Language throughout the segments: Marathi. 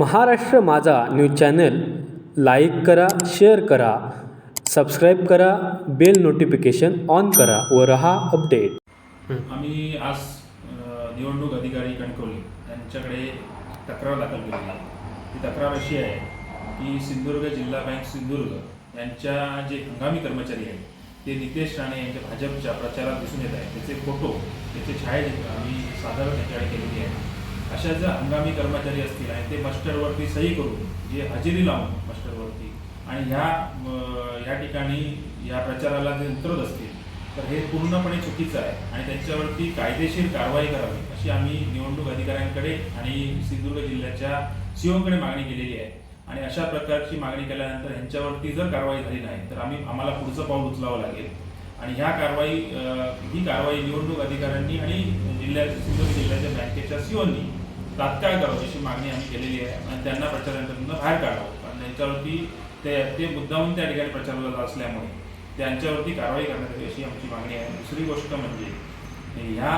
Maharashtra Majha news channel like करा शेअर करा सबस्क्राईब करा बेल नोटिफिकेशन ऑन करा व रहा अपडेट. आम्ही आज निवडणूक अधिकारी कणकवली यांच्याकडे तक्रार दाखल केली आहे. ती तक्रार अशी आहे की सिंधुदुर्ग जिल्हा बँक सिंधुदुर्ग यांच्या जे हंगामी कर्मचारी आहेत ते नितेश राणे यांच्या भाजपच्या प्रचारात दिसून येत आहे त्याचे फोटो त्याचे छायाचित्र आम्ही सादर त्यांच्याकडे केलेली आहे. अशा ज्या हंगामी कर्मचारी असतील आणि ते मास्टरवरती सही करून जे हजेरी लावून मास्टरवरती आणि ह्या या ठिकाणी या प्रचाराला जे उतरत असतील तर हे पूर्णपणे चुकीचं आहे. आणि त्यांच्यावरती कायदेशीर कारवाई करावी अशी आम्ही निवडणूक अधिकाऱ्यांकडे आणि सिंधुदुर्ग जिल्ह्याच्या सीओकडे मागणी केलेली आहे. आणि अशा प्रकारची मागणी केल्यानंतर ह्यांच्यावरती जर कारवाई झाली नाही तर आम्ही आम्हाला पुढचं पाऊल उचलावं लागेल. आणि ह्या कारवाई ही कारवाई निवडणूक अधिकाऱ्यांनी आणि जिल्ह्याच्या सिंधुदुर्ग जिल्ह्याच्या बँकेच्या सीओनी तात्काळ करावी अशी मागणी आम्ही केलेली आहे आणि त्यांना प्रचारांकडून बाहेर काढावं. कारण त्यांच्यावरती ते ते मुद्दाहून त्या ठिकाणी प्रचार करत असल्यामुळे त्यांच्यावरती कारवाई करण्यात यावी अशी आमची मागणी आहे. दुसरी गोष्ट म्हणजे ह्या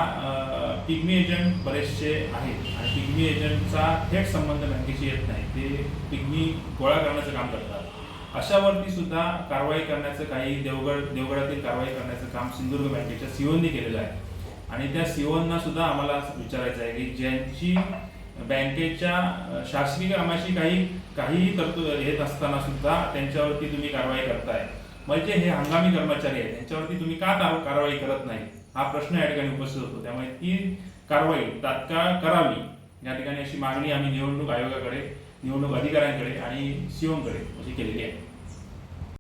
पिग्मी एजंट बरेचसे आहेत आणि पिग्मी एजंटचा थेट संबंध बँकेशी येत नाही. ते पिग्मी गोळा करण्याचं काम करतात. अशावरती सुद्धा कारवाई करण्याचं काही देवगड देवगडातील कारवाई करण्याचं काम सिंधुदुर्ग बँकेच्या सीओनी केलेलं आहे. आणि त्या सीओनना सुद्धा आम्हाला विचारायचं आहे की ज्यांची बँकेच्या शासकीय कामाशी काही काहीही तरतूद येत असताना सुद्धा त्यांच्यावरती तुम्ही कारवाई करताय. म्हणजे हे हंगामी कर्मचारी आहेत त्यांच्यावरती तुम्ही का कारवाई करत नाही? हा प्रश्न या ठिकाणी उपस्थित होतो. त्यामुळे ती कारवाई तात्काळ करावी. या ठिकाणी अशी मागणी आम्ही निवडणूक आयोगाकडे निवडणूक अधिकाऱ्यांकडे आणि सीओकडे अशी केलेली आहे.